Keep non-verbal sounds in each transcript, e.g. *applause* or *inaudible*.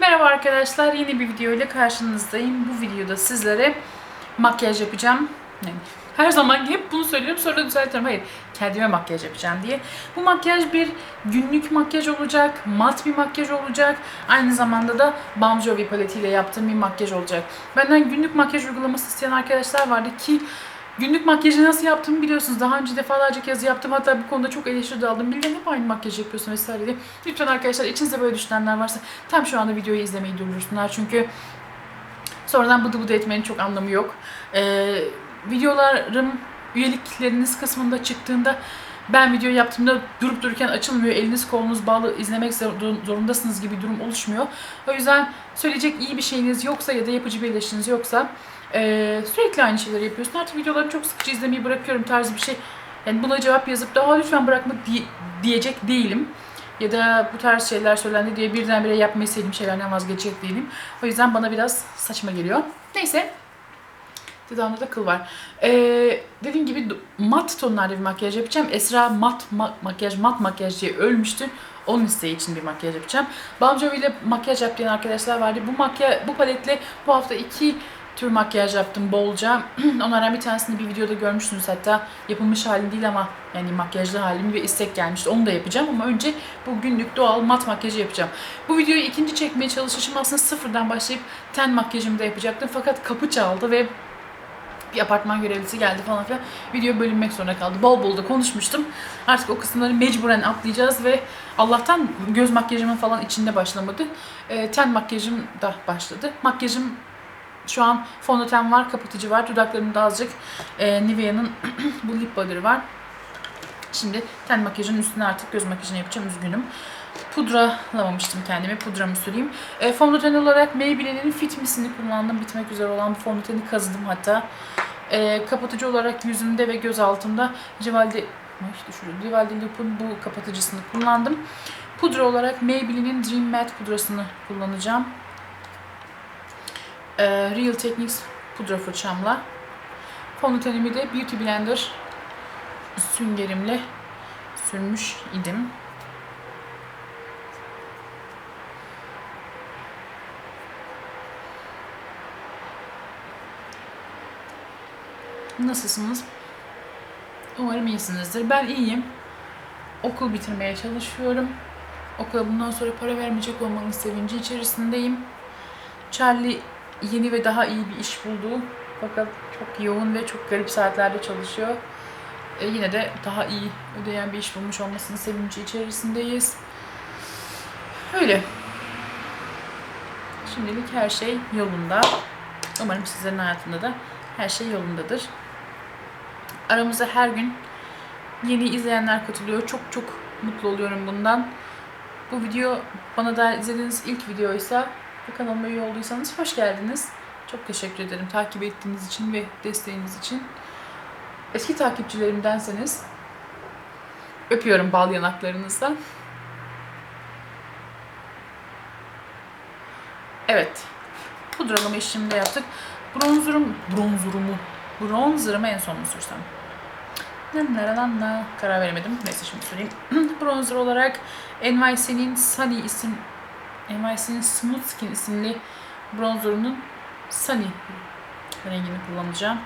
Merhaba arkadaşlar, yeni bir video ile karşınızdayım. Bu videoda sizlere makyaj yapacağım. Yani her zaman hep bunu söylüyorum sonra düzeltiyorum. Hayır, kendime makyaj yapacağım diye. Bu makyaj bir günlük makyaj olacak, mat bir makyaj olacak. Aynı zamanda da Balm Jovi paletiyle yaptığım bir makyaj olacak. Benden günlük makyaj uygulaması isteyen arkadaşlar vardı ki Günlük makyajı nasıl yaptığımı biliyorsunuz. Daha önce defalarca kez yaptım. Hatta bu konuda çok eleştiri de aldım. Bilden hep aynı makyaj yapıyorsun vesaire diye. Lütfen arkadaşlar içinizde böyle düşünenler varsa tam şu anda videoyu izlemeyi durdursunlar. Çünkü sonradan bıdı bıdı etmenin çok anlamı yok. Ee, videolarım üyelikleriniz kısmında çıktığında ben video yaptığımda durup dururken açılmıyor, eliniz kolunuz bağlı izlemek zor- zorundasınız gibi bir durum oluşmuyor. O yüzden söyleyecek iyi bir şeyiniz yoksa ya da yapıcı bir eleştiriniz yoksa ee, sürekli aynı şeyleri yapıyorsun. Artık videoları çok sıkıcı izlemeyi bırakıyorum tarzı bir şey. Yani buna cevap yazıp daha lütfen bırakma diye- diyecek değilim. Ya da bu tarz şeyler söylendi diye birdenbire yapmayı sevdiğim şeylerden vazgeçecek değilim. O yüzden bana biraz saçma geliyor. Neyse. Dudağımda da kıl var. Ee, dediğim gibi mat tonlarda bir makyaj yapacağım. Esra mat ma- makyaj, mat makyaj diye ölmüştü. Onun isteği için bir makyaj yapacağım. Balm ile makyaj yaptıran arkadaşlar vardı. Bu makyaj, bu paletle bu hafta iki tür makyaj yaptım bolca. *clears throat* Onlardan bir tanesini bir videoda görmüşsünüz hatta. Yapılmış halim değil ama yani makyajlı halim ve istek gelmişti. Onu da yapacağım ama önce bu günlük doğal mat makyajı yapacağım. Bu videoyu ikinci çekmeye çalışışım aslında sıfırdan başlayıp ten makyajımı da yapacaktım. Fakat kapı çaldı ve bir apartman görevlisi geldi falan filan. Video bölünmek zorunda kaldı. Bol bol da konuşmuştum. Artık o kısımları mecburen atlayacağız ve Allah'tan göz makyajımın falan içinde başlamadı. Ee, ten makyajım da başladı. Makyajım şu an fondöten var, kapatıcı var. Dudaklarımda azıcık e, Nivea'nın *clears throat* bu lip buster'ı var. Şimdi ten makyajının üstüne artık göz makyajını yapacağım. Üzgünüm. Pudralamamıştım kendimi. Pudramı süreyim. E, fondöten olarak Maybelline'in Fit Me'sini kullandım. Bitmek üzere olan bu fondöteni kazıdım hatta. E, kapatıcı olarak yüzümde ve göz altımda Rivaldi Ay, düşürdüm. Rivaldi Loop'un bu kapatıcısını kullandım. Pudra olarak Maybelline'in Dream Matte pudrasını kullanacağım. E, Real Techniques pudra fırçamla. Fondötenimi de Beauty Blender süngerimle sürmüş idim. Nasılsınız? Umarım iyisinizdir. Ben iyiyim. Okul bitirmeye çalışıyorum. Okula bundan sonra para vermeyecek olmanın sevinci içerisindeyim. Charlie yeni ve daha iyi bir iş buldu. Fakat çok yoğun ve çok garip saatlerde çalışıyor. E, yine de daha iyi ödeyen bir iş bulmuş olmasının sevinci içerisindeyiz. Öyle. Şimdilik her şey yolunda. Umarım sizlerin hayatında da her şey yolundadır. Aramıza her gün yeni izleyenler katılıyor. Çok çok mutlu oluyorum bundan. Bu video bana da izlediğiniz ilk videoysa ve kanalıma üye olduysanız hoş geldiniz. Çok teşekkür ederim takip ettiğiniz için ve desteğiniz için. Eski takipçilerimdenseniz öpüyorum bal yanaklarınızdan. Evet. Pudralama işlemi de yaptık. Bronzerum, bronzerumu, bronzerımı en son mu sürsem? Nannarananna. Karar veremedim. Neyse şimdi söyleyeyim. *clears throat* Bronzer olarak NYC'nin Sunny isim NYC'nin Smooth Skin isimli bronzerının Sunny rengini kullanacağım.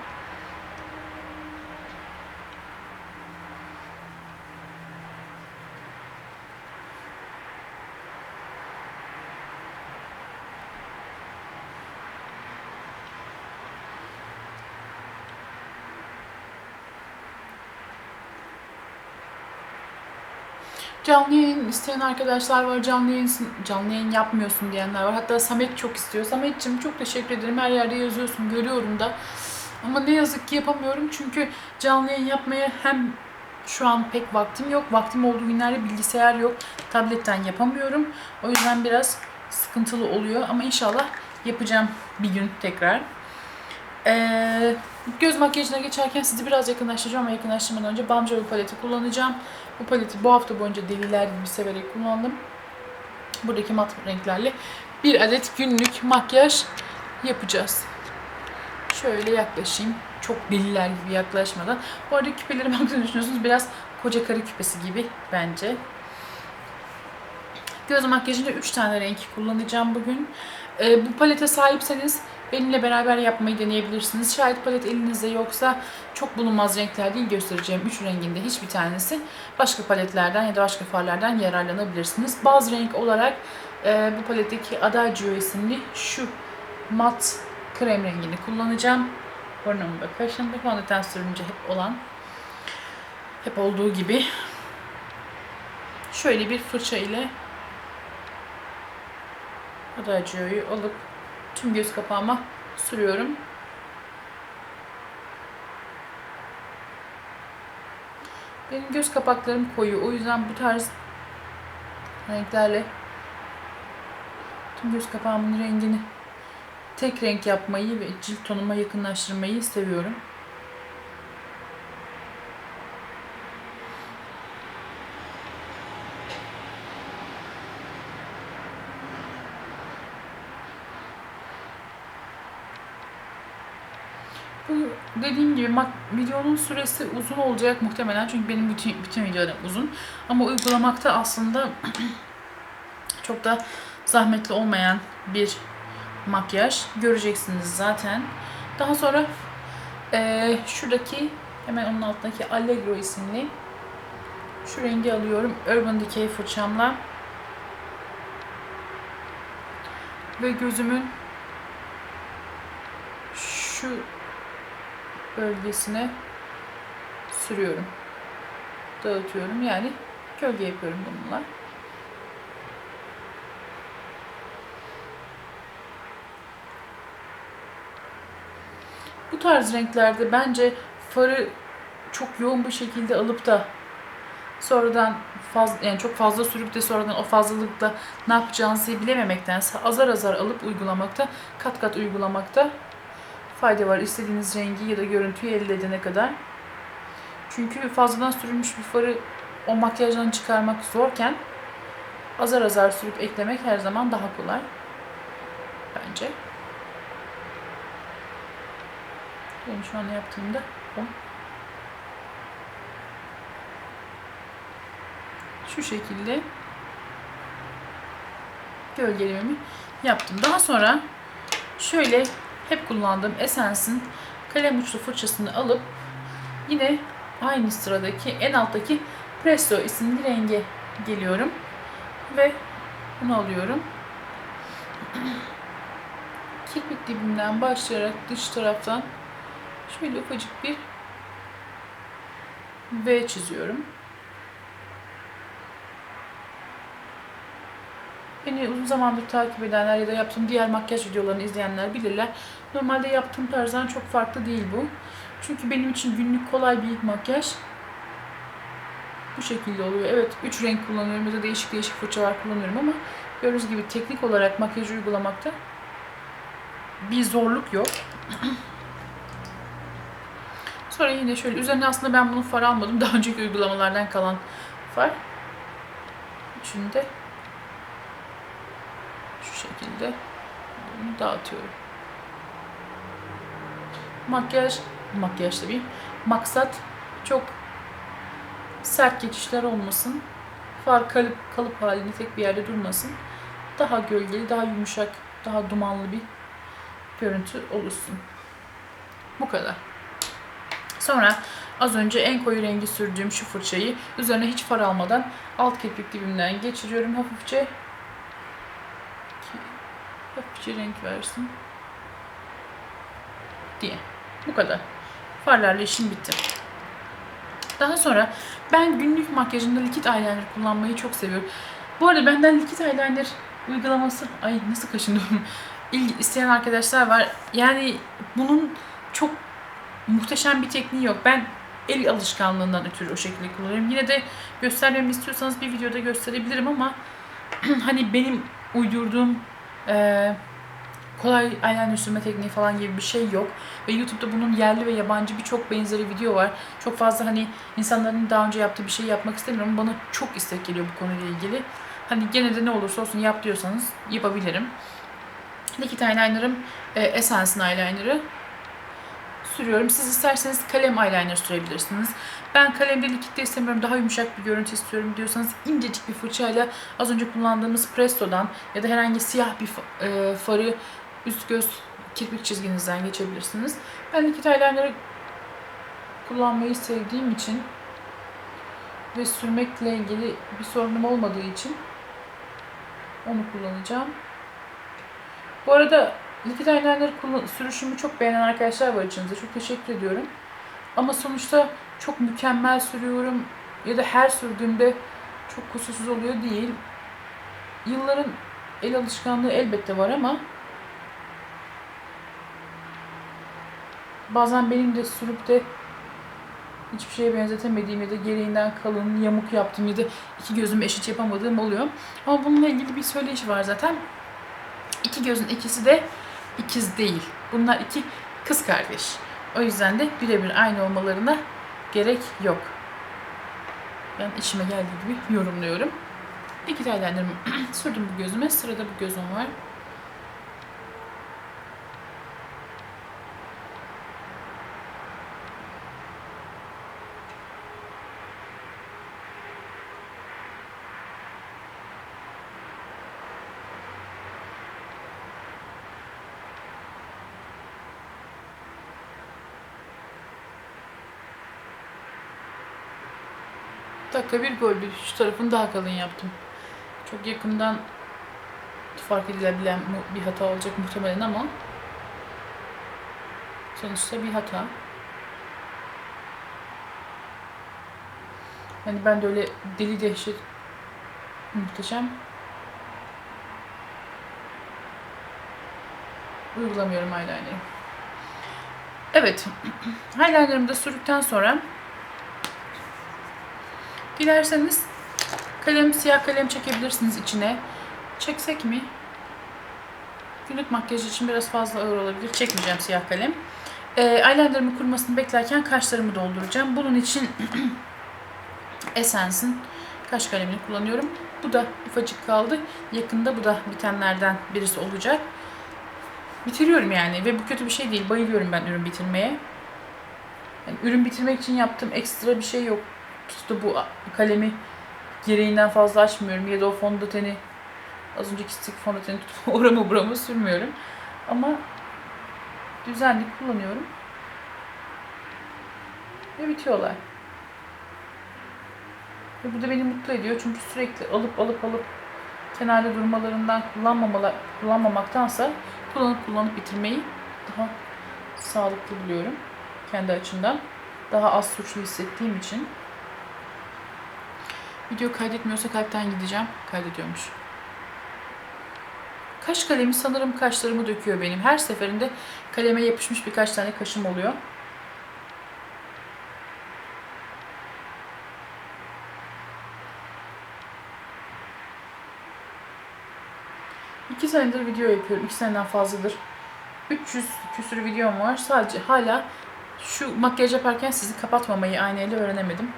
Canlı yayın isteyen arkadaşlar var. Canlı yayın, canlı yayın yapmıyorsun diyenler var. Hatta Samet çok istiyor. Samet'ciğim çok teşekkür ederim. Her yerde yazıyorsun. Görüyorum da. Ama ne yazık ki yapamıyorum. Çünkü canlı yayın yapmaya hem şu an pek vaktim yok. Vaktim olduğu günlerde bilgisayar yok. Tabletten yapamıyorum. O yüzden biraz sıkıntılı oluyor. Ama inşallah yapacağım bir gün tekrar. Ee, göz makyajına geçerken sizi biraz yakınlaştıracağım ama yakınlaştırmadan önce Balm Jovi paleti kullanacağım. Bu paleti bu hafta boyunca deliler gibi severek kullandım. Buradaki mat renklerle bir adet günlük makyaj yapacağız. Şöyle yaklaşayım. Çok deliler gibi yaklaşmadan. Bu arada küpelerimi hakkında *laughs* düşünüyorsunuz. Biraz koca karı küpesi gibi bence. Göz makyajında 3 tane renk kullanacağım bugün. Ee, bu palete sahipseniz benimle beraber yapmayı deneyebilirsiniz. Şayet palet elinizde yoksa çok bulunmaz renkler değil göstereceğim 3 renginde hiçbir tanesi. Başka paletlerden ya da başka farlardan yararlanabilirsiniz. Bazı renk olarak e, bu paletteki Adagio isimli şu mat krem rengini kullanacağım. Burnumda, kaşımda fondöten sürünce hep olan, hep olduğu gibi şöyle bir fırça ile Adagio'yu alıp tüm göz kapağıma sürüyorum. Benim göz kapaklarım koyu. O yüzden bu tarz renklerle tüm göz kapağımın rengini tek renk yapmayı ve cilt tonuma yakınlaştırmayı seviyorum. Bu dediğim gibi mak- videonun süresi uzun olacak muhtemelen çünkü benim bütün, bütün videolarım uzun. Ama uygulamakta aslında *clears throat* çok da zahmetli olmayan bir makyaj. Göreceksiniz zaten. Daha sonra eee, şuradaki hemen onun altındaki Allegro isimli şu rengi alıyorum. Urban Decay fırçamla. Ve gözümün şu bölgesine sürüyorum. Dağıtıyorum. Yani gölge yapıyorum bununla. Bu tarz renklerde bence farı çok yoğun bir şekilde alıp da sonradan fazla yani çok fazla sürüp de sonradan o fazlalıkla ne yapacağınızı bilememektense azar azar alıp uygulamakta, kat kat uygulamakta fayda var. İstediğiniz rengi ya da görüntüyü elde edene kadar. Çünkü fazladan sürülmüş bir farı o makyajdan çıkarmak zorken azar azar sürüp eklemek her zaman daha kolay. Bence. Benim şu an yaptığımda o. Şu şekilde gölgelememi yaptım. Daha sonra şöyle hep kullandığım Essence'in kalem uçlu fırçasını alıp yine aynı sıradaki en alttaki Presto isimli renge geliyorum. Ve bunu alıyorum. *clears throat* Kirpik dibinden başlayarak dış taraftan şöyle ufacık bir V çiziyorum. Beni uzun zamandır takip edenler ya da yaptığım diğer makyaj videolarını izleyenler bilirler. Normalde yaptığım tarzdan çok farklı değil bu. Çünkü benim için günlük kolay bir makyaj. Bu şekilde oluyor. Evet 3 renk kullanıyorum ya da değişik değişik fırçalar kullanıyorum ama gördüğünüz gibi teknik olarak makyajı uygulamakta bir zorluk yok. *clears throat* Sonra yine şöyle üzerine aslında ben bunu far almadım. Daha önceki uygulamalardan kalan far. Üçünü de şu şekilde bunu dağıtıyorum. Makyaj, makyaj tabii. Maksat çok sert geçişler olmasın. Far kalıp, kalıp halinde tek bir yerde durmasın. Daha gölgeli, daha yumuşak, daha dumanlı bir görüntü oluşsun. Bu kadar. Sonra az önce en koyu rengi sürdüğüm şu fırçayı üzerine hiç far almadan alt kirpik dibimden geçiriyorum hafifçe. Ki hafifçe renk versin. Diye. Bu kadar. Farlarla işim bitti. Daha sonra ben günlük makyajımda likit eyeliner kullanmayı çok seviyorum. Bu arada benden likit eyeliner uygulaması... Ay nasıl kaşındım. *laughs* İlgi isteyen arkadaşlar var. Yani bunun çok muhteşem bir tekniği yok. Ben el alışkanlığından ötürü o şekilde kullanıyorum. Yine de göstermemi istiyorsanız bir videoda gösterebilirim ama *clears throat* hani benim uydurduğum eee kolay eyeliner sürme tekniği falan gibi bir şey yok. Ve YouTube'da bunun yerli ve yabancı birçok benzeri video var. Çok fazla hani insanların daha önce yaptığı bir şey yapmak istemiyorum. Bana çok istek geliyor bu konuyla ilgili. Hani gene de ne olursa olsun yap diyorsanız yapabilirim. Liquid eyeliner'ım e, Essence'ın eyeliner'ı. sürüyorum. Siz isterseniz kalem eyeliner sürebilirsiniz. Ben kalemde likitte istemiyorum, daha yumuşak bir görüntü istiyorum diyorsanız incecik bir fırçayla az önce kullandığımız Presto'dan ya da herhangi siyah bir e, farı üst göz kirpik çizginizden geçebilirsiniz. Ben likit eyeliner'ı kullanmayı sevdiğim için ve sürmekle ilgili bir sorunum olmadığı için onu kullanacağım. Bu arada likit eyeliner kullan- sürüşümü çok beğenen arkadaşlar var içinizde. Çok teşekkür ediyorum. Ama sonuçta çok mükemmel sürüyorum ya da her sürdüğümde çok kusursuz oluyor değil. Yılların el alışkanlığı elbette var ama bazen benim de sürüp de hiçbir şeye benzetemediğim ya da gereğinden kalın, yamuk yaptığım ya da iki gözümü eşit yapamadığım oluyor. Ama bununla ilgili bir söyleyiş var zaten. İki gözün ikisi de ikiz değil. Bunlar iki kız kardeş. O yüzden de birebir aynı olmalarına gerek yok. Ben içime geldiği gibi yorumluyorum. İki eyelinerimi *clears throat* sürdüm bu gözüme. Sırada bu gözüm var. Dakika bir gol şu tarafını daha kalın yaptım. Çok yakından fark edilebilen bir hata olacak muhtemelen ama sonuçta bir hata. Yani ben de öyle deli dehşet muhteşem uygulamıyorum eyeliner'ı. Evet. *clears throat* Eyeliner'ımı da sürdükten sonra Dilerseniz kalem, siyah kalem çekebilirsiniz içine. Çeksek mi? Günlük makyaj için biraz fazla ağır olabilir. Çekmeyeceğim siyah kalem. E, eyelinerımı kurumasını beklerken kaşlarımı dolduracağım. Bunun için *clears throat* Essence'in kaş kalemini kullanıyorum. Bu da ufacık kaldı. Yakında bu da bitenlerden birisi olacak. Bitiriyorum yani ve bu kötü bir şey değil. Bayılıyorum ben ürün bitirmeye. Yani ürün bitirmek için yaptığım ekstra bir şey yok tuttu bu kalemi gereğinden fazla açmıyorum ya da o fondöteni az önceki stick fondöteni tutup *laughs* oramı buramı sürmüyorum. Ama düzenli kullanıyorum. Ve bitiyorlar. Ve bu da beni mutlu ediyor çünkü sürekli alıp alıp alıp kenarda durmalarından kullanmamaktansa kullanıp kullanıp bitirmeyi daha sağlıklı buluyorum kendi açımdan. Daha az suçlu hissettiğim için. Video kaydetmiyorsa kalpten gideceğim. Kaydediyormuş. Kaş kalemi sanırım kaşlarımı döküyor benim. Her seferinde kaleme yapışmış birkaç tane kaşım oluyor. İki senedir video yapıyorum. İki seneden fazladır. 300 küsür videom var. Sadece hala şu makyaj yaparken sizi kapatmamayı aynayla öğrenemedim.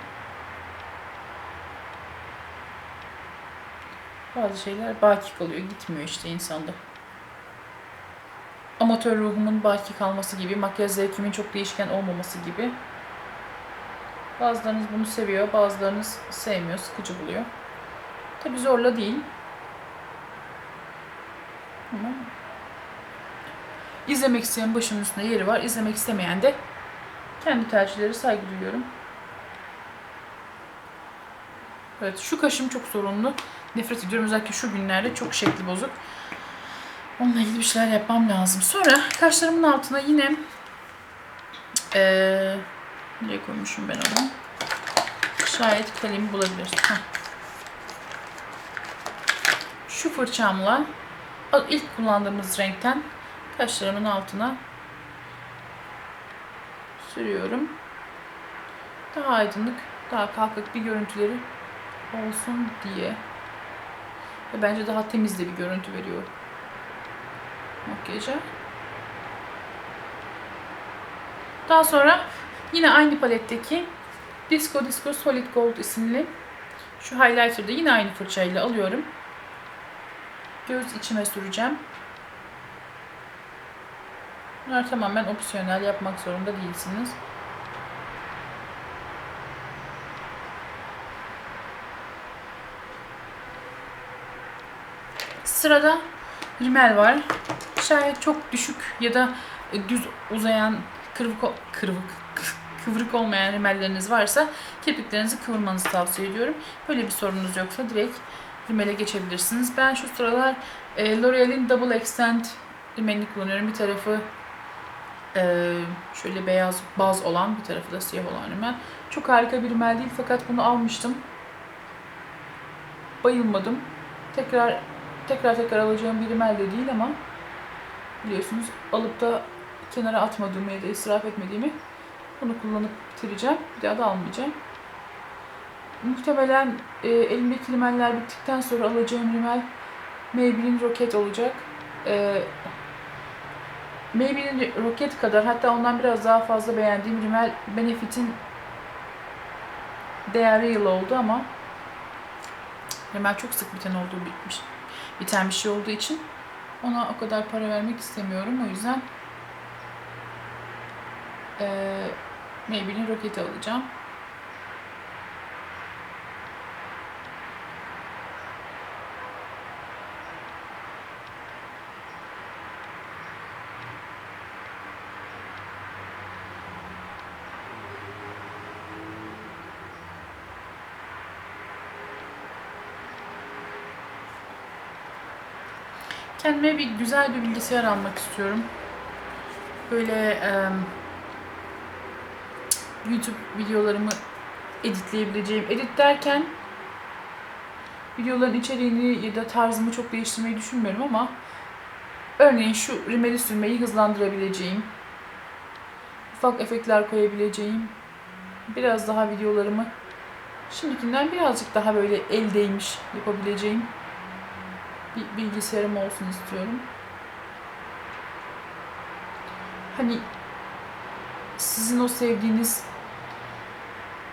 Bazı şeyler baki kalıyor, gitmiyor işte insanda. Amatör ruhumun baki kalması gibi, makyaj zevkimin çok değişken olmaması gibi. Bazılarınız bunu seviyor, bazılarınız sevmiyor, sıkıcı buluyor. Tabi zorla değil. Ama izlemek isteyen başımın üstünde yeri var, izlemek istemeyen de kendi tercihleri saygı duyuyorum. Evet şu kaşım çok sorunlu. Nefret ediyorum özellikle şu günlerde çok şekli bozuk. Onunla ilgili bir şeyler yapmam lazım. Sonra kaşlarımın altına yine ee, nereye koymuşum ben onu? Şayet kalemi bulabilirsin. Heh. Şu fırçamla ilk kullandığımız renkten kaşlarımın altına sürüyorum. Daha aydınlık, daha kalkık bir görüntüleri olsun diye. Ve bence daha temiz de bir görüntü veriyor makyaja. Daha sonra yine aynı paletteki Disco Disco Solid Gold isimli şu highlighter'da yine aynı fırçayla alıyorum. Göz içime süreceğim. Bunlar tamamen opsiyonel yapmak zorunda değilsiniz. Sırada rimel var. Şayet çok düşük ya da e, düz uzayan kıvrık o- kıvrık *laughs* kıvrık olmayan rimelleriniz varsa kirpiklerinizi kıvırmanızı tavsiye ediyorum. Böyle bir sorunuz yoksa direkt rimele geçebilirsiniz. Ben şu sıralar e, L'Oreal'in Double Extend rimelini kullanıyorum. Bir tarafı e, şöyle beyaz baz olan, bir tarafı da siyah olan rimel. Çok harika bir rimel değil fakat bunu almıştım. Bayılmadım. Tekrar tekrar tekrar alacağım bir rimel de değil ama biliyorsunuz alıp da kenara atmadığımı ya da israf etmediğimi bunu kullanıp bitireceğim. Bir daha da almayacağım. Muhtemelen e, elimdeki rimeller bittikten sonra alacağım rimel Maybelline Rocket olacak. E, Maybelline Rocket kadar hatta ondan biraz daha fazla beğendiğim rimel Benefit'in değerli yıl oldu ama rimel çok sık biten olduğu bitmiş. Biten bir şey olduğu için ona o kadar para vermek istemiyorum. O yüzden eee Maybelline Rocket'i alacağım. Kendime bir güzel bir bilgisayar almak istiyorum. Böyle em, YouTube videolarımı editleyebileceğim. Edit derken videoların içeriğini ya da tarzımı çok değiştirmeyi düşünmüyorum ama örneğin şu rimeli sürmeyi hızlandırabileceğim, ufak efektler koyabileceğim, biraz daha videolarımı şimdikinden birazcık daha böyle el değmiş yapabileceğim bir bilgisayarım olsun istiyorum. Hani sizin o sevdiğiniz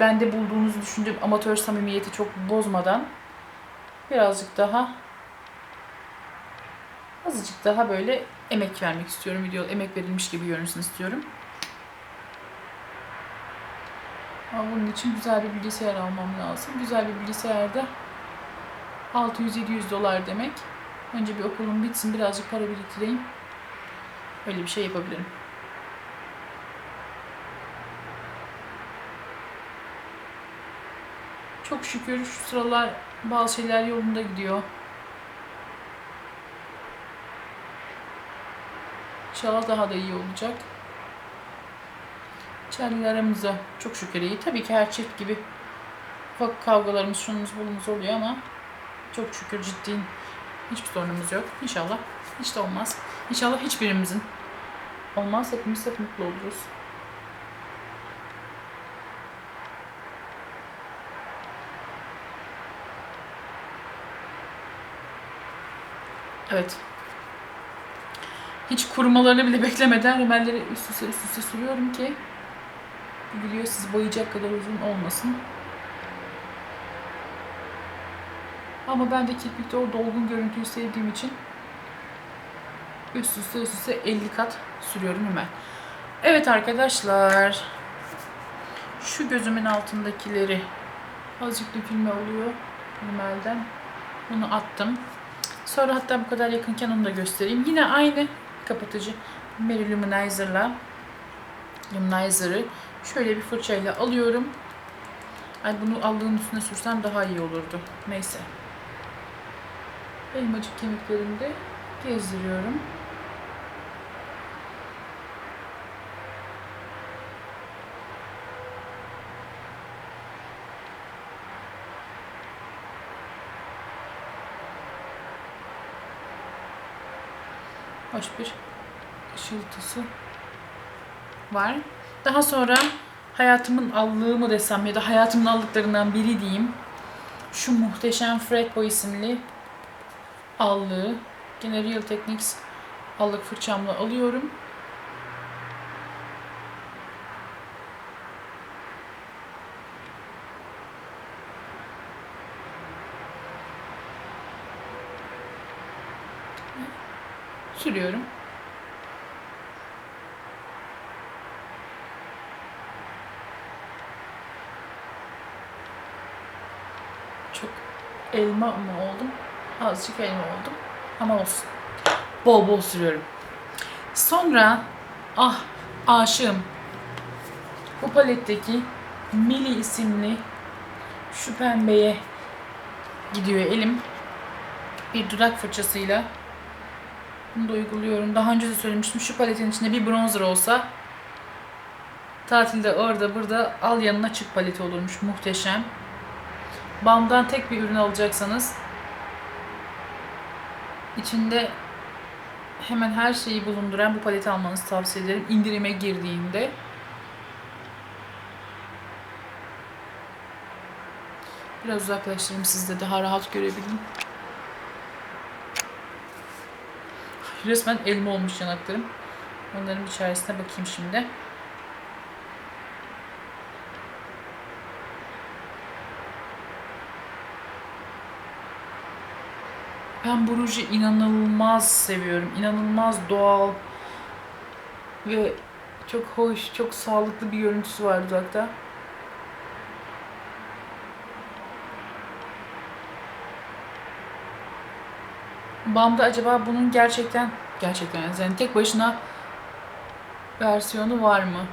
bende bulduğunuzu düşündüğüm amatör samimiyeti çok bozmadan birazcık daha azıcık daha böyle emek vermek istiyorum. Video emek verilmiş gibi görünsün istiyorum. Ama bunun için güzel bir bilgisayar almam lazım. Güzel bir bilgisayarda 600-700 dolar demek. Önce bir okulum bitsin, birazcık para biriktireyim. Öyle bir şey yapabilirim. Çok şükür şu sıralar bazı şeyler yolunda gidiyor. İnşallah daha da iyi olacak. Aramızda çok şükür iyi. Tabii ki her çift gibi kavgalarımız, şunumuz bulumuz oluyor ama çok şükür ciddi hiçbir sorunumuz yok. İnşallah hiç de olmaz. İnşallah hiçbirimizin olmaz. Hepimiz hep mutlu oluruz. Evet. Hiç kurumalarını bile beklemeden rimelleri üst üste üst üste sürüyorum ki bu video sizi bayacak kadar uzun olmasın. Ama ben de kirpikte o dolgun görüntüyü sevdiğim için üst üste üst üste 50 kat sürüyorum hemen. Evet arkadaşlar. Şu gözümün altındakileri azıcık dökülme oluyor rimelden. Bunu attım. Sonra hatta bu kadar yakınken onu da göstereyim. Yine aynı kapatıcı Mary Luminizer'la Luminizer'ı şöyle bir fırçayla alıyorum. Ay bunu aldığın üstüne sürsem daha iyi olurdu. Neyse. Elmacık kemiklerini de gezdiriyorum. Hoş bir ışıltısı var. Daha sonra hayatımın allığı mı desem ya da hayatımın allıklarından biri diyeyim. Şu muhteşem Fredbo isimli allığı gene Real Techniques allık fırçamla alıyorum. Sürüyorum. Çok elma mı Azıcık elma oldum. Ama olsun. Bol bol sürüyorum. Sonra ah aşığım. Bu paletteki Mili isimli şu pembeye gidiyor elim. Bir dudak fırçasıyla bunu da uyguluyorum. Daha önce de söylemiştim. Şu paletin içinde bir bronzer olsa tatilde orada burada al yanına çık paleti olurmuş. Muhteşem. Balm'dan tek bir ürün alacaksanız içinde hemen her şeyi bulunduran bu paleti almanızı tavsiye ederim. İndirime girdiğinde. Biraz uzaklaştırayım sizde daha rahat görebilin. Resmen elma olmuş yanaklarım. Onların bir çaresine bakayım şimdi. Ben bu ruju inanılmaz seviyorum. İnanılmaz doğal ve çok hoş, çok sağlıklı bir görüntüsü var dudakta. Bam'da acaba bunun gerçekten gerçekten yani tek başına versiyonu var mı?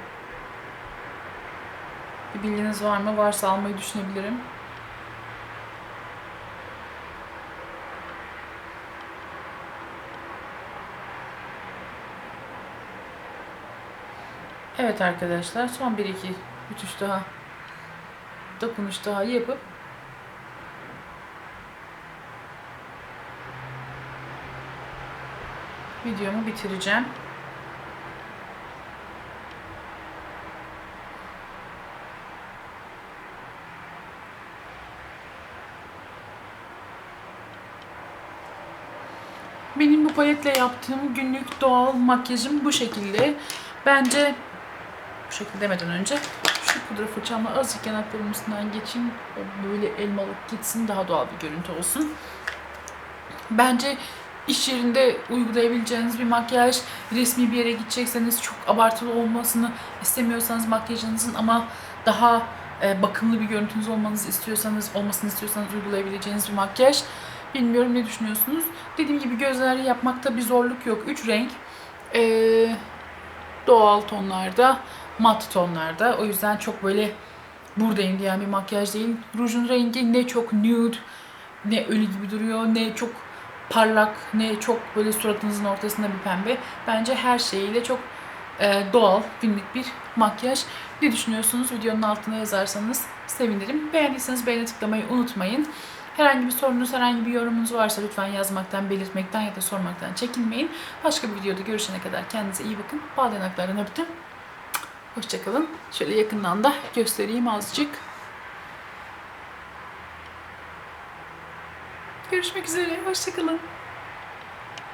Bir bilginiz var mı? Varsa almayı düşünebilirim. Evet arkadaşlar son bir iki ütüş daha dokunuş daha yapıp videomu bitireceğim. Benim bu paletle yaptığım günlük doğal makyajım bu şekilde. Bence şekilde demeden önce şu pudra fırçamla azıcık yanaklarımın üstünden geçeyim. Böyle elmalık gitsin daha doğal bir görüntü olsun. Bence iş yerinde uygulayabileceğiniz bir makyaj, resmi bir yere gidecekseniz çok abartılı olmasını istemiyorsanız makyajınızın ama daha e, bakımlı bir görüntünüz olmanızı istiyorsanız, olmasını istiyorsanız uygulayabileceğiniz bir makyaj. Bilmiyorum ne düşünüyorsunuz. Dediğim gibi gözleri yapmakta bir zorluk yok. Üç renk. E, doğal tonlarda, mat tonlarda. O yüzden çok böyle buradayım diyen bir makyaj değil. Rujun rengi ne çok nude, ne ölü gibi duruyor, ne çok parlak, ne çok böyle suratınızın ortasında bir pembe. Bence her şeyiyle çok e, doğal, günlük bir makyaj. Ne düşünüyorsunuz? Videonun altına yazarsanız sevinirim. Beğendiyseniz beğeni tıklamayı unutmayın. Herhangi bir sorunuz, herhangi bir yorumunuz varsa lütfen yazmaktan, belirtmekten ya da sormaktan çekinmeyin. Başka bir videoda görüşene kadar kendinize iyi bakın. Bal yanaklardan öptüm. Hoşçakalın. Şöyle yakından da göstereyim azıcık. Görüşmek üzere. Hoşçakalın.